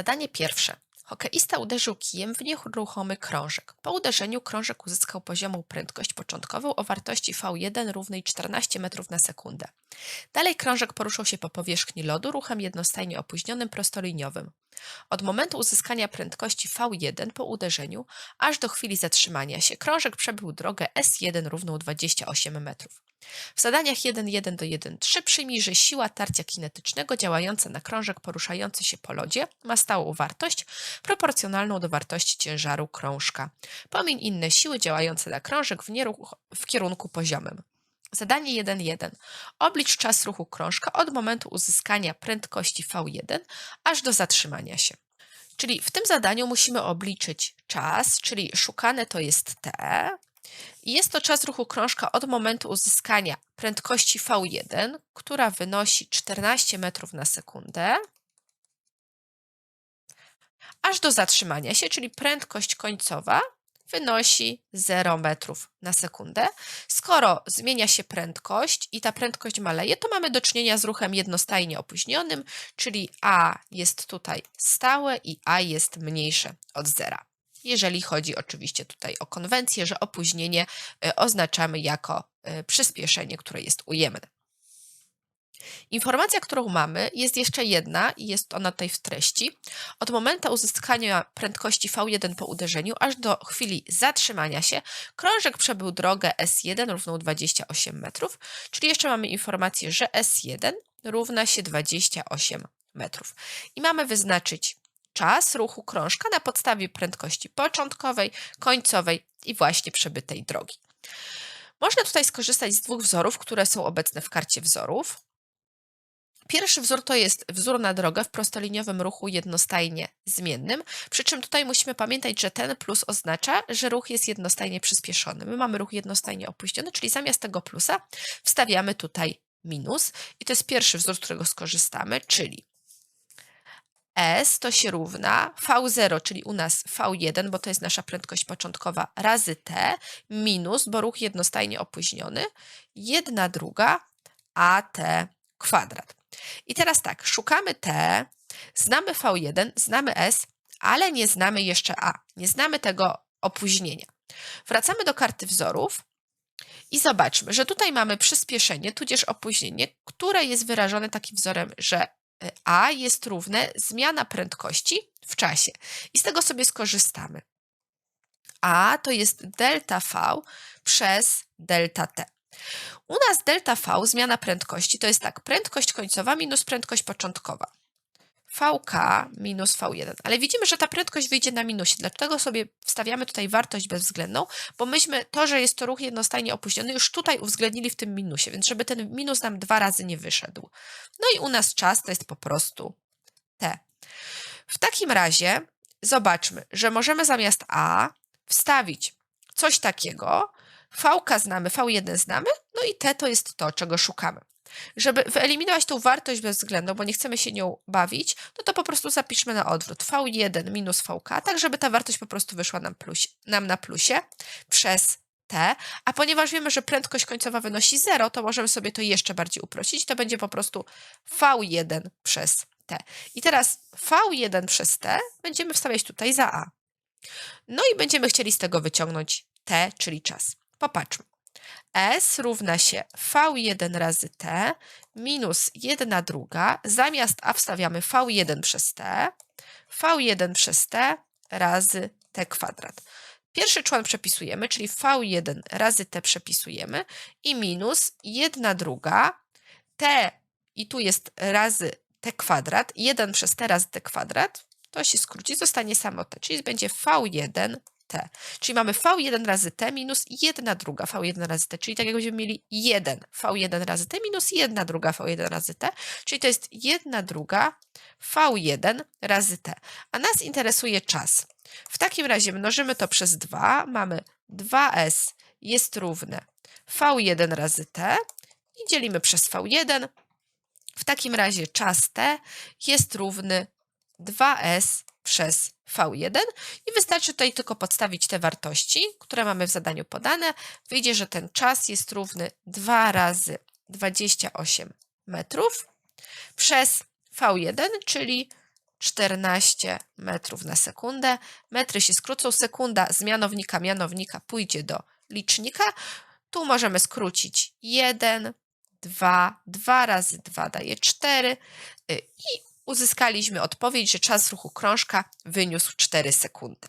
Zadanie pierwsze. Hokeista uderzył kijem w nieruchomy krążek. Po uderzeniu krążek uzyskał poziomą prędkość początkową o wartości V1 równej 14 metrów na sekundę. Dalej krążek poruszał się po powierzchni lodu ruchem jednostajnie opóźnionym prostoliniowym. Od momentu uzyskania prędkości V1 po uderzeniu aż do chwili zatrzymania się krążek przebył drogę S1 równą 28 metrów. W zadaniach 1.1 do 1.3 przyjmij, że siła tarcia kinetycznego działająca na krążek poruszający się po lodzie ma stałą wartość proporcjonalną do wartości ciężaru krążka. Pomiń inne siły działające na krążek w, w kierunku poziomym. Zadanie 1.1. Oblicz czas ruchu krążka od momentu uzyskania prędkości V1 aż do zatrzymania się. Czyli w tym zadaniu musimy obliczyć czas, czyli szukane to jest t. Jest to czas ruchu krążka od momentu uzyskania prędkości V1, która wynosi 14 metrów na sekundę, aż do zatrzymania się, czyli prędkość końcowa wynosi 0 metrów na sekundę. Skoro zmienia się prędkość i ta prędkość maleje, to mamy do czynienia z ruchem jednostajnie opóźnionym, czyli a jest tutaj stałe i a jest mniejsze od zera. Jeżeli chodzi oczywiście tutaj o konwencję, że opóźnienie y, oznaczamy jako y, przyspieszenie, które jest ujemne. Informacja, którą mamy, jest jeszcze jedna i jest ona tutaj w treści. Od momentu uzyskania prędkości V1 po uderzeniu aż do chwili zatrzymania się, krążek przebył drogę S1 równą 28 metrów, czyli jeszcze mamy informację, że S1 równa się 28 metrów. I mamy wyznaczyć czas ruchu krążka na podstawie prędkości początkowej, końcowej i właśnie przebytej drogi. Można tutaj skorzystać z dwóch wzorów, które są obecne w karcie wzorów. Pierwszy wzór to jest wzór na drogę w prostoliniowym ruchu jednostajnie zmiennym, przy czym tutaj musimy pamiętać, że ten plus oznacza, że ruch jest jednostajnie przyspieszony. My mamy ruch jednostajnie opóźniony, czyli zamiast tego plusa wstawiamy tutaj minus i to jest pierwszy wzór, z którego skorzystamy, czyli S to się równa V0, czyli u nas V1, bo to jest nasza prędkość początkowa, razy T, minus, bo ruch jednostajnie opóźniony, 1 druga AT kwadrat. I teraz tak, szukamy T, znamy V1, znamy S, ale nie znamy jeszcze A, nie znamy tego opóźnienia. Wracamy do karty wzorów i zobaczmy, że tutaj mamy przyspieszenie, tudzież opóźnienie, które jest wyrażone takim wzorem, że y, A jest równe zmiana prędkości w czasie. I z tego sobie skorzystamy. A to jest delta V przez delta T. U nas delta V, zmiana prędkości, to jest tak, prędkość końcowa minus prędkość początkowa. VK minus V1. Ale widzimy, że ta prędkość wyjdzie na minusie. Dlaczego sobie wstawiamy tutaj wartość bezwzględną? Bo myśmy to, że jest to ruch jednostajnie opóźniony, już tutaj uwzględnili w tym minusie, więc żeby ten minus nam dwa razy nie wyszedł. No i u nas czas to jest po prostu T. W takim razie zobaczmy, że możemy zamiast A wstawić coś takiego, VK znamy, V1 znamy, no i T to jest to, czego szukamy. Żeby wyeliminować tą wartość bezwzględną, bo nie chcemy się nią bawić, no to po prostu zapiszmy na odwrót V1 minus VK, tak żeby ta wartość po prostu wyszła nam, plus, nam na plusie przez T, a ponieważ wiemy, że prędkość końcowa wynosi 0, to możemy sobie to jeszcze bardziej uprościć. To będzie po prostu V1 przez T. I teraz V1 przez T będziemy wstawiać tutaj za A. No i będziemy chcieli z tego wyciągnąć T, czyli czas. Popatrzmy. S równa się V1 razy T minus 1 druga. Zamiast A wstawiamy V1 przez T. V1 przez T razy T kwadrat. Pierwszy człon przepisujemy, czyli V1 razy T przepisujemy i minus 1 druga T i tu jest razy T kwadrat. 1 przez T razy T kwadrat. To się skróci, zostanie samo T, czyli będzie V1 t. Czyli mamy v1 razy t minus 1 druga v1 razy t, czyli tak jakbyśmy mieli 1 v1 razy t minus 1 druga v1 razy t, czyli to jest 1 druga v1 razy t. A nas interesuje czas. W takim razie mnożymy to przez 2, mamy 2s jest równe v1 razy t i dzielimy przez v1. W takim razie czas t jest równy 2s przez V1 i wystarczy tutaj tylko podstawić te wartości, które mamy w zadaniu podane. Wyjdzie, że ten czas jest równy 2 razy 28 metrów przez V1, czyli 14 metrów na sekundę. Metry się skrócą, sekunda z mianownika mianownika pójdzie do licznika. Tu możemy skrócić 1, 2, 2 razy 2 daje 4 y, i uzyskaliśmy odpowiedź, że czas ruchu krążka wyniósł 4 sekundy.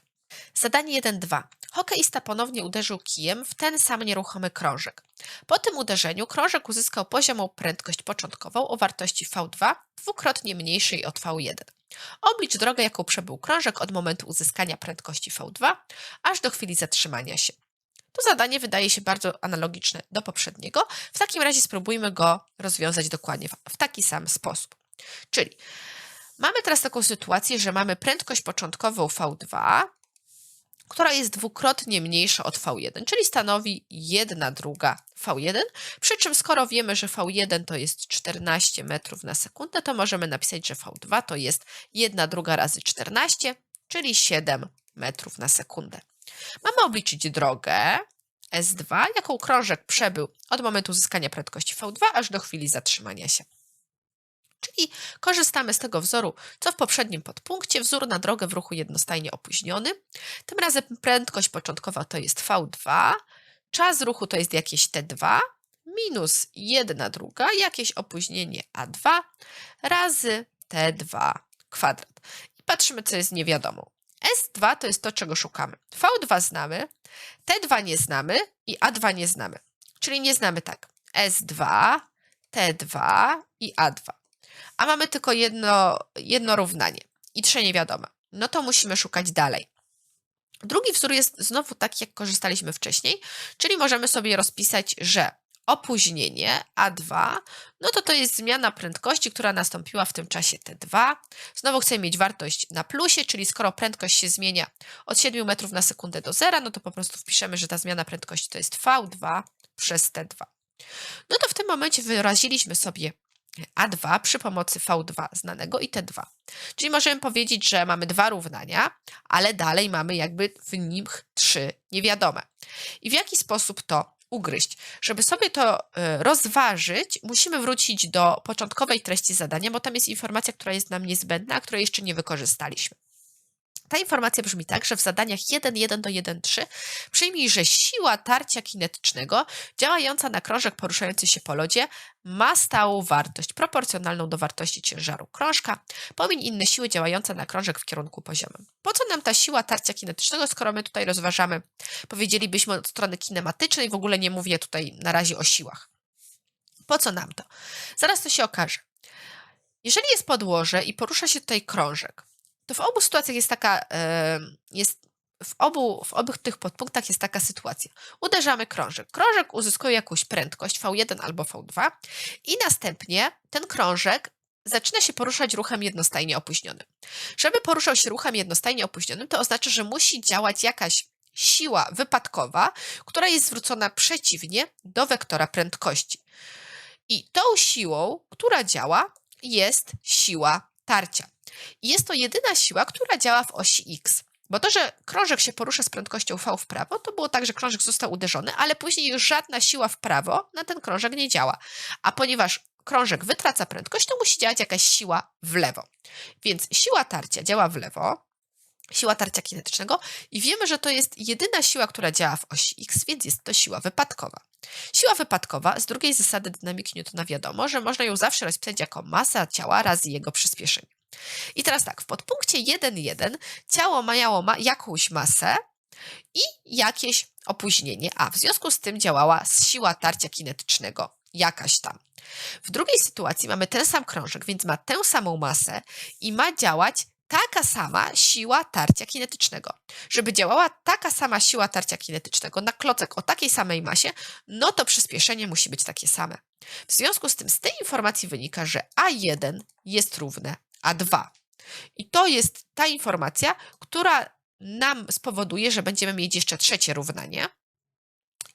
Zadanie 1.2. Hokeista ponownie uderzył kijem w ten sam nieruchomy krążek. Po tym uderzeniu krążek uzyskał poziomą prędkość początkową o wartości V2 dwukrotnie mniejszej od V1. Oblicz drogę, jaką przebył krążek od momentu uzyskania prędkości V2 aż do chwili zatrzymania się. To zadanie wydaje się bardzo analogiczne do poprzedniego. W takim razie spróbujmy go rozwiązać dokładnie w, taki sam sposób. Czyli mamy teraz taką sytuację, że mamy prędkość początkową V2, która jest dwukrotnie mniejsza od V1, czyli stanowi 1 druga V1, przy czym skoro wiemy, że V1 to jest 14 metrów na sekundę, to możemy napisać, że V2 to jest 1 druga razy 14, czyli 7 metrów na sekundę. Mamy obliczyć drogę S2, jaką krążek przebył od momentu uzyskania prędkości V2 aż do chwili zatrzymania się. Czyli korzystamy z tego wzoru, co w poprzednim podpunkcie, wzór na drogę w ruchu jednostajnie opóźniony. Tym razem prędkość początkowa to jest V2, czas ruchu to jest jakieś T2, minus 1 druga, jakieś opóźnienie A2, razy T2 kwadrat. I patrzymy, co jest niewiadomą. S2 to jest to, czego szukamy. V2 znamy, T2 nie znamy i A2 nie znamy. Czyli nie znamy tak. S2, T2 i A2 a mamy tylko jedno, jedno równanie i trzy niewiadome. No to musimy szukać dalej. Drugi wzór jest znowu taki, jak korzystaliśmy wcześniej, czyli możemy sobie rozpisać, że opóźnienie A2, no to to jest zmiana prędkości, która nastąpiła w tym czasie T2. Znowu chcemy mieć wartość na plusie, czyli skoro prędkość się zmienia od 7 metrów na sekundę do zera, no to po prostu wpiszemy, że ta zmiana prędkości to jest V2 przez T2. No to w tym momencie wyraziliśmy sobie a2 przy pomocy V2 znanego i T2. Czyli możemy powiedzieć, że mamy dwa równania, ale dalej mamy jakby w nich trzy niewiadome. I w jaki sposób to ugryźć? Żeby sobie to y, rozważyć, musimy wrócić do początkowej treści zadania, bo tam jest informacja, która jest nam niezbędna, a której jeszcze nie wykorzystaliśmy. Ta informacja brzmi tak, że w zadaniach 1.1 do 1.3 przyjmij, że siła tarcia kinetycznego działająca na krążek poruszający się po lodzie ma stałą wartość proporcjonalną do wartości ciężaru krążka. Pomiń inne siły działające na krążek w kierunku poziomym. Po co nam ta siła tarcia kinetycznego, skoro my tutaj rozważamy, powiedzielibyśmy od strony kinematycznej, w ogóle nie mówię tutaj na razie o siłach. Po co nam to? Zaraz to się okaże. Jeżeli jest podłoże i porusza się tutaj krążek, to w obu sytuacjach jest taka, jest w obu, w obu tych podpunktach jest taka sytuacja. Uderzamy krążek. Krążek uzyskuje jakąś prędkość V1 albo V2 i następnie ten krążek zaczyna się poruszać ruchem jednostajnie opóźnionym. Żeby poruszał się ruchem jednostajnie opóźnionym, to oznacza, że musi działać jakaś siła wypadkowa, która jest zwrócona przeciwnie do wektora prędkości. I tą siłą, która działa, jest siła tarcia. I jest to jedyna siła, która działa w osi X. Bo to, że krążek się porusza z prędkością V w prawo, to było tak, że krążek został uderzony, ale później już żadna siła w prawo na ten krążek nie działa. A ponieważ krążek wytraca prędkość, to musi działać jakaś siła w lewo. Więc siła tarcia działa w lewo, siła tarcia kinetycznego i wiemy, że to jest jedyna siła, która działa w osi X, więc jest to siła wypadkowa. Siła wypadkowa, z drugiej zasady dynamiki Newtona wiadomo, że można ją zawsze rozpisać jako masa ciała razy jego przyspieszenie. I teraz tak, w podpunkcie 1.1 ciało miało ma jakąś masę i jakieś opóźnienie, a w związku z tym działała siła tarcia kinetycznego, jakaś tam. W drugiej sytuacji mamy ten sam krążek, więc ma tę samą masę i ma działać taka sama siła tarcia kinetycznego. Żeby działała taka sama siła tarcia kinetycznego na klocek o takiej samej masie, no to przyspieszenie musi być takie same. W związku z tym z tej informacji wynika, że A1 jest równe A2. I to jest ta informacja, która nam spowoduje, że będziemy mieć jeszcze trzecie równanie.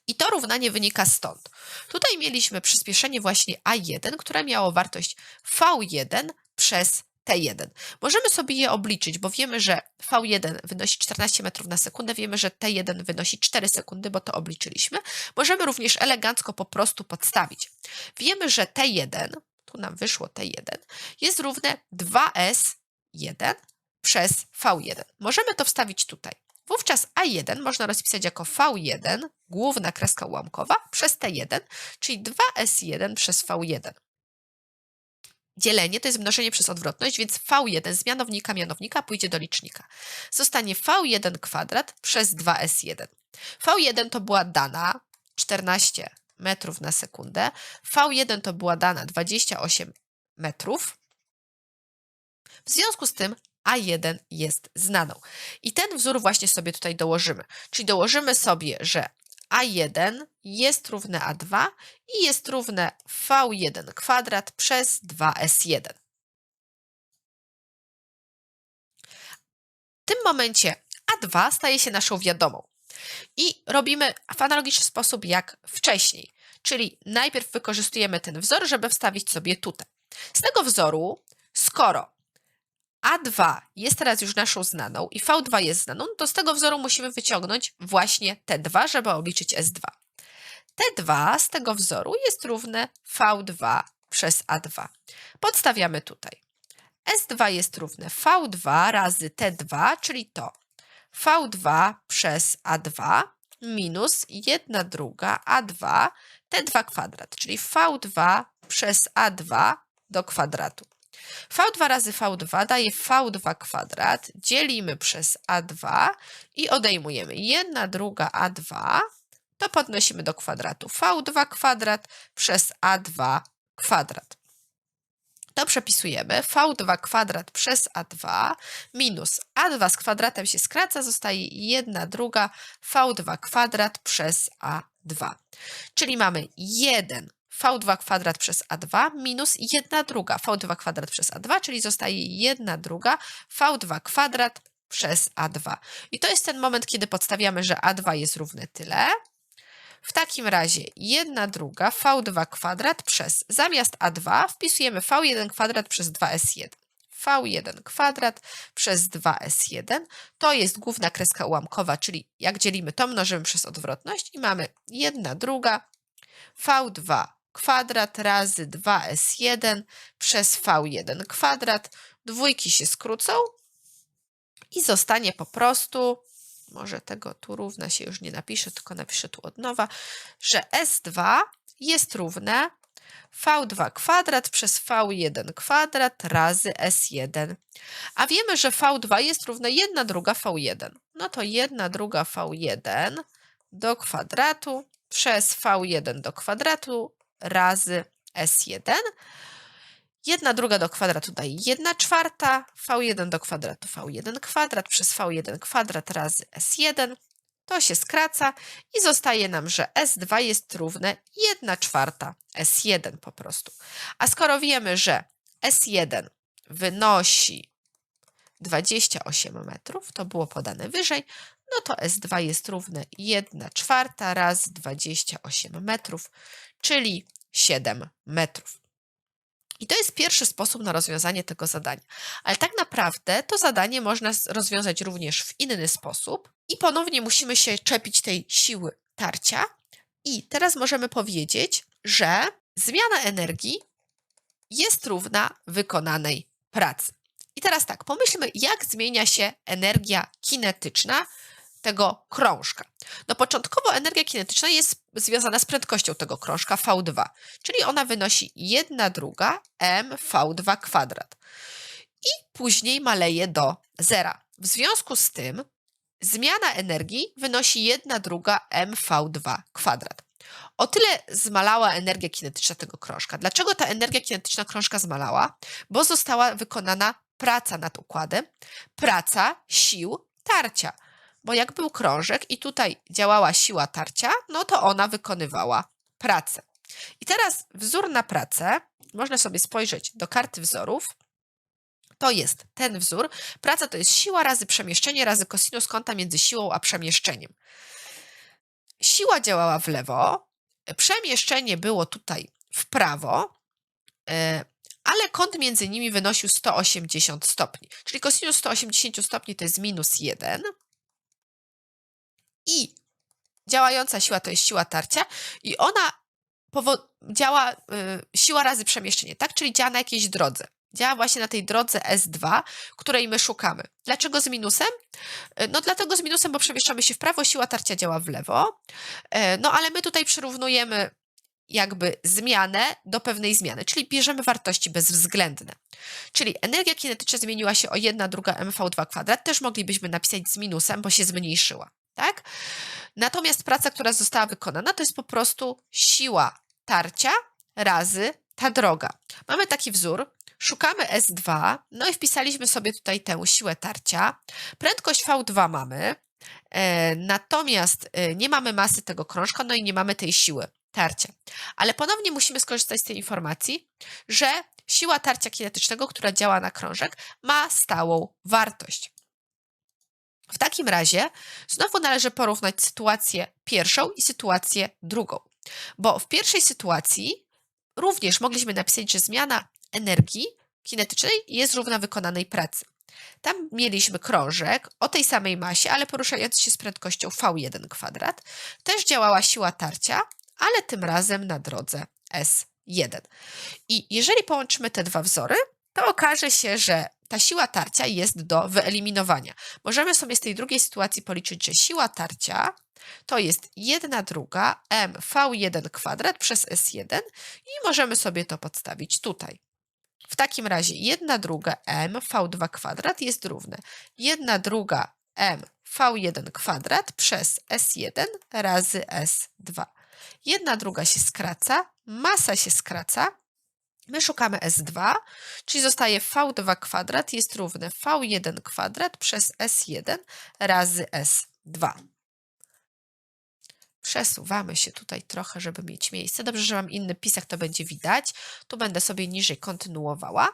I to równanie wynika stąd. Tutaj mieliśmy przyspieszenie właśnie A1, które miało wartość V1 przez T1. Możemy sobie je obliczyć, bo wiemy, że V1 wynosi 14 metrów na sekundę, wiemy, że T1 wynosi 4 sekundy, bo to obliczyliśmy. Możemy również elegancko po prostu podstawić. Wiemy, że T1, tu nam wyszło T1, jest równe 2S A1 przez V1. Możemy to wstawić tutaj. Wówczas A1 można rozpisać jako V1, główna kreska ułamkowa, przez T1, czyli 2S1 przez V1. Dzielenie to jest mnożenie przez odwrotność, więc V1 z mianownika mianownika pójdzie do licznika. Zostanie V1 kwadrat przez 2S1. V1 to była dana 14 metrów na sekundę. V1 to była dana 28 metrów. W związku z tym A1 jest znaną. I ten wzór właśnie sobie tutaj dołożymy. Czyli dołożymy sobie, że A1 jest równe A2 i jest równe V1 kwadrat przez 2S1. W tym momencie A2 staje się naszą wiadomą. I robimy w analogiczny sposób jak wcześniej. Czyli najpierw wykorzystujemy ten wzór, żeby wstawić sobie tutaj. Z tego wzoru, skoro A2 jest teraz już naszą znaną i V2 jest znaną, to z tego wzoru musimy wyciągnąć właśnie T2, żeby obliczyć S2. T2 z tego wzoru jest równe V2 przez A2. Podstawiamy tutaj. S2 jest równe V2 razy T2, czyli to V2 przez A2 minus 1 druga A2 T2 kwadrat, czyli V2 przez A2 do kwadratu. V2 razy V2 daje V2 kwadrat, dzielimy przez A2 i odejmujemy 1 druga A2, to podnosimy do kwadratu V2 kwadrat przez A2 kwadrat. To przepisujemy V2 kwadrat przez A2 minus A2 z kwadratem się skraca, zostaje 1 druga V2 kwadrat przez A2. Czyli mamy 1 V2 kwadrat przez A2 minus 1 druga V2 kwadrat przez A2, czyli zostaje 1 druga V2 kwadrat przez A2. I to jest ten moment, kiedy podstawiamy, że A2 jest równe tyle. W takim razie 1 druga V2 kwadrat przez, zamiast A2 wpisujemy V1 kwadrat przez 2S1. V1 kwadrat przez 2S1 to jest główna kreska ułamkowa, czyli jak dzielimy to mnożymy przez odwrotność i mamy 1 druga V2 kwadrat razy 2S1 przez V1 kwadrat. Dwójki się skrócą i zostanie po prostu może tego tu równa się już nie napiszę, tylko napiszę tu od nowa, że S2 jest równe V2 kwadrat przez V1 kwadrat razy S1. A wiemy, że V2 jest równe 1 druga V1. No to 1 druga V1 do kwadratu przez V1 do kwadratu razy S1. 1 druga do kwadratu daje 1 czwarta, v1 do kwadratu v1 kwadrat przez v1 kwadrat razy s1. To się skraca i zostaje nam, że s2 jest równe 1 czwarta s1 po prostu. A skoro wiemy, że s1 wynosi 28 metrów, to było podane wyżej, no to S2 jest równe 1 czwarta razy 28 metrów, czyli 7 metrów. I to jest pierwszy sposób na rozwiązanie tego zadania. Ale tak naprawdę to zadanie można rozwiązać również w inny sposób i ponownie musimy się czepić tej siły tarcia. I teraz możemy powiedzieć, że zmiana energii jest równa wykonanej pracy. I teraz tak, pomyślmy, jak zmienia się energia kinetyczna tego krążka. No początkowo energia kinetyczna jest związana z prędkością tego krążka V2, czyli ona wynosi 1 druga mv2 kwadrat i później maleje do zera. W związku z tym zmiana energii wynosi 1 druga mv2 kwadrat. O tyle zmalała energia kinetyczna tego krążka. Dlaczego ta energia kinetyczna krążka zmalała? Bo została wykonana praca nad układem, praca sił tarcia bo jak był krążek i tutaj działała siła tarcia, no to ona wykonywała pracę. I teraz wzór na pracę, można sobie spojrzeć do karty wzorów. To jest ten wzór. Praca to jest siła razy przemieszczenie razy kosinus kąta między siłą a przemieszczeniem. Siła działała w lewo, przemieszczenie było tutaj w prawo, e, ale kąt między nimi wynosił 180 stopni. Czyli kosinus 180 stopni to jest minus 1, i działająca siła to jest siła tarcia i ona działa y, siła razy przemieszczenie, tak? Czyli działa na jakiejś drodze. działa właśnie na tej drodze S2, której my szukamy. Dlaczego z minusem? E, No dlatego z minusem, bo przemieszczamy się w prawo, siła tarcia działa w lewo. E, No ale my tutaj przyrównujemy jakby zmianę do pewnej zmiany, czyli bierzemy wartości bezwzględne. Czyli energia kinetyczna zmieniła się o 1 druga mv2 kwadrat, też moglibyśmy napisać z minusem, bo się zmniejszyła, tak? Natomiast praca, która została wykonana, to jest po prostu siła tarcia razy ta droga. Mamy taki wzór, szukamy S2, no i wpisaliśmy sobie tutaj tę siłę tarcia. Prędkość V2 mamy, e, natomiast e, nie mamy masy tego krążka, no i nie mamy tej siły tarcia. Ale ponownie musimy skorzystać z tej informacji, że siła tarcia kinetycznego, która działa na krążek, ma stałą wartość. W takim razie znowu należy porównać sytuację pierwszą i sytuację drugą, bo w pierwszej sytuacji również mogliśmy napisać, że zmiana energii kinetycznej jest równa wykonanej pracy. Tam mieliśmy krążek o tej samej masie, ale poruszający się z prędkością v1 kwadrat. Też działała siła tarcia, ale tym razem na drodze S1. I jeżeli połączymy te dwa wzory, to okaże się, że ta siła tarcia jest do wyeliminowania. Możemy sobie z tej drugiej sytuacji policzyć, że siła tarcia to jest 1 druga mv1 kwadrat przez s1 i możemy sobie to podstawić tutaj. W takim razie 1 druga mv2 kwadrat jest równe 1 druga mv1 kwadrat przez s1 razy s2. Jedna druga się skraca, masa się skraca, My szukamy S2, czyli zostaje V2 kwadrat jest równe V1 kwadrat przez S1 razy S2. Przesuwamy się tutaj trochę, żeby mieć miejsce. Dobrze, że mam inny pisek, to będzie widać. Tu będę sobie niżej kontynuowała.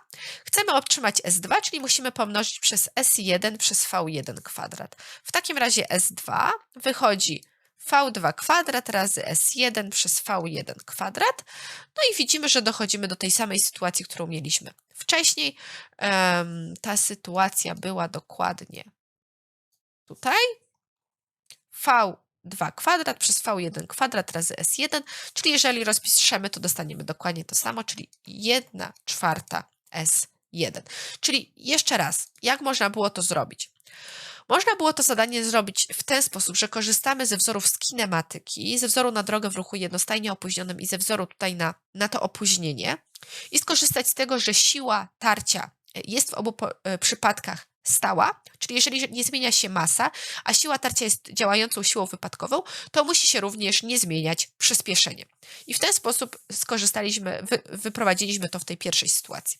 Chcemy otrzymać S2, czyli musimy pomnożyć przez S1 przez V1 kwadrat. W takim razie S2 wychodzi V2 kwadrat razy S1 przez V1 kwadrat. No i widzimy, że dochodzimy do tej samej sytuacji, którą mieliśmy wcześniej. Ta sytuacja była dokładnie tutaj. V2 kwadrat przez V1 kwadrat razy S1, czyli jeżeli rozpiszemy, to dostaniemy dokładnie to samo, czyli 1 czwarta S1. Czyli jeszcze raz, jak można było to zrobić? Można było to zadanie zrobić w ten sposób, że korzystamy ze wzorów z kinematyki, ze wzoru na drogę w ruchu jednostajnie opóźnionym i ze wzoru tutaj na, na to opóźnienie i skorzystać z tego, że siła tarcia jest w obu przypadkach stała, czyli jeżeli nie zmienia się masa, a siła tarcia jest działającą siłą wypadkową, to musi się również nie zmieniać przyspieszenie. I w ten sposób skorzystaliśmy, wy, wyprowadziliśmy to w tej pierwszej sytuacji.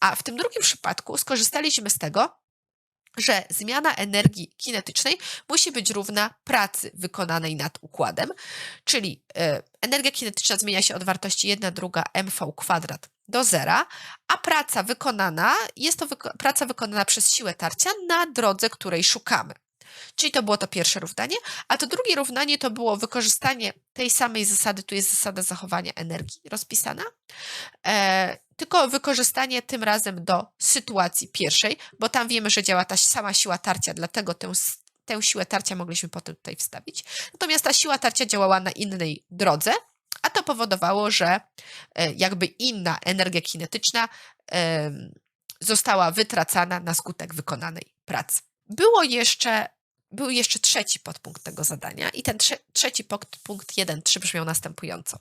A w tym drugim przypadku skorzystaliśmy z tego, że zmiana energii kinetycznej musi być równa pracy wykonanej nad układem, czyli y, energia kinetyczna zmienia się od wartości 1 druga mv kwadrat do zera, a praca wykonana jest to wyko praca wykonana przez siłę tarcia na drodze, której szukamy. Czyli to było to pierwsze równanie, a to drugie równanie to było wykorzystanie tej samej zasady, tu jest zasada zachowania energii rozpisana, e, tylko wykorzystanie tym razem do sytuacji pierwszej, bo tam wiemy, że działa ta sama siła tarcia, dlatego tę, tę siłę tarcia mogliśmy potem tutaj wstawić. Natomiast ta siła tarcia działała na innej drodze, a to powodowało, że e, jakby inna energia kinetyczna e, została wytracana na skutek wykonanej pracy. Było jeszcze był jeszcze trzeci podpunkt tego zadania i ten trze trzeci podpunkt 1.3 brzmiał następująco.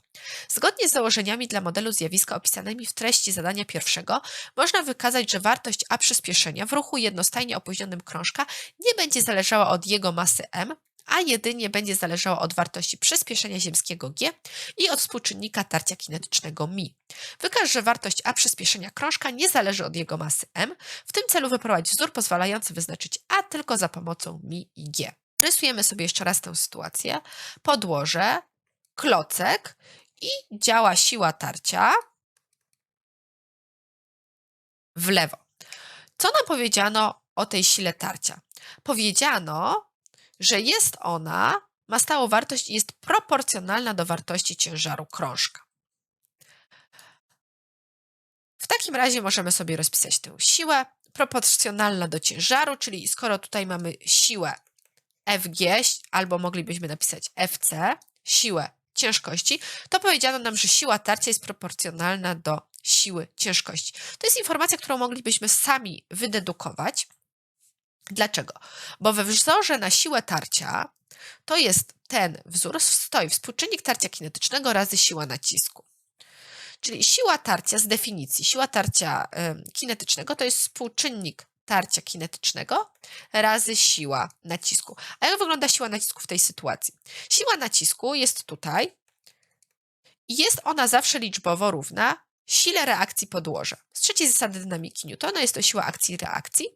Zgodnie z założeniami dla modelu zjawiska opisanymi w treści zadania pierwszego można wykazać, że wartość a przyspieszenia w ruchu jednostajnie opóźnionym krążka nie będzie zależała od jego masy m, a jedynie będzie zależała od wartości przyspieszenia ziemskiego g i od współczynnika tarcia kinetycznego mi. Wykaż, że wartość a przyspieszenia krążka nie zależy od jego masy m. W tym celu wyprowadź wzór pozwalający wyznaczyć a tylko za pomocą mi i g. Rysujemy sobie jeszcze raz tę sytuację. Podłoże, klocek i działa siła tarcia w lewo. Co nam powiedziano o tej sile tarcia? Powiedziano, że jest ona, ma stałą wartość i jest proporcjonalna do wartości ciężaru krążka. W takim razie możemy sobie rozpisać tę siłę proporcjonalna do ciężaru, czyli skoro tutaj mamy siłę Fg, albo moglibyśmy napisać Fc, siłę ciężkości, to powiedziano nam, że siła tarcia jest proporcjonalna do siły ciężkości. To jest informacja, którą moglibyśmy sami wydedukować. Dlaczego? Bo we wzorze na siłę tarcia to jest ten wzór, stoi współczynnik tarcia kinetycznego razy siła nacisku. Czyli siła tarcia z definicji, siła tarcia kinetycznego to jest współczynnik tarcia kinetycznego razy siła nacisku. A jak wygląda siła nacisku w tej sytuacji? Siła nacisku jest tutaj i jest ona zawsze liczbowo równa sile reakcji podłoża. Z trzeciej zasady dynamiki Newtona jest to siła akcji i reakcji.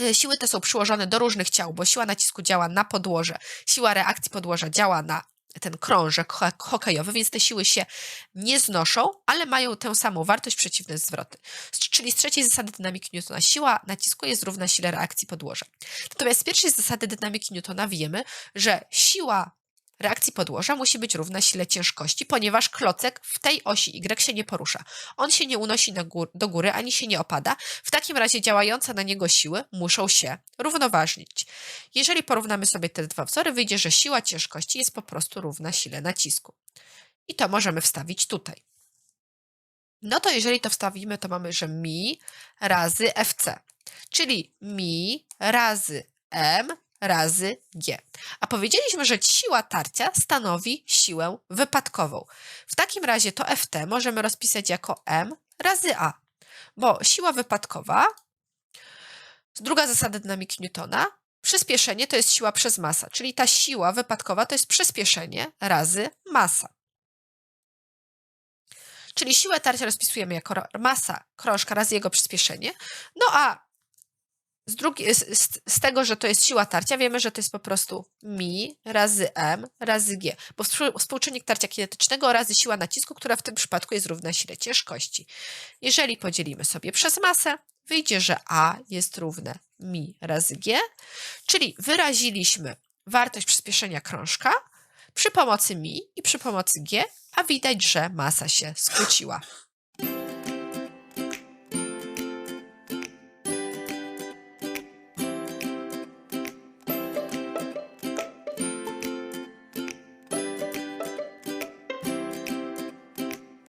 E, Siły te są przyłożone do różnych ciał, bo siła nacisku działa na podłoże, siła reakcji podłoża działa na ten krążek ho- hokejowy, więc te siły się nie znoszą, ale mają tę samą wartość, przeciwne zwroty. Czyli z trzeciej zasady dynamiki Newtona siła nacisku jest równa sile reakcji podłoża. Natomiast z pierwszej zasady dynamiki Newtona wiemy, że siła reakcji podłoża musi być równa sile ciężkości, ponieważ klocek w tej osi Y się nie porusza. On się nie unosi gór, do góry, ani się nie opada. W takim razie działające na niego siły muszą się równoważyć. Jeżeli porównamy sobie te dwa wzory, wyjdzie, że siła ciężkości jest po prostu równa sile nacisku. I to możemy wstawić tutaj. No to jeżeli to wstawimy, to mamy, że mi razy FC, czyli mi razy M razy G. A powiedzieliśmy, że siła tarcia stanowi siłę wypadkową. W takim razie to FT możemy rozpisać jako M razy A, bo siła wypadkowa, druga zasada dynamiki Newtona, przyspieszenie to jest siła przez masa, czyli ta siła wypadkowa to jest przyspieszenie razy masa. Czyli siłę tarcia rozpisujemy jako masa krążka razy jego przyspieszenie. No a z, drugi, z, z, tego, że to jest siła tarcia, wiemy, że to jest po prostu mi razy m razy g, bo współ- współczynnik tarcia kinetycznego razy siła nacisku, która w tym przypadku jest równa sile ciężkości. Jeżeli podzielimy sobie przez masę, wyjdzie, że a jest równe mi razy g, czyli wyraziliśmy wartość przyspieszenia krążka przy pomocy mi i przy pomocy g, a widać, że masa się skróciła.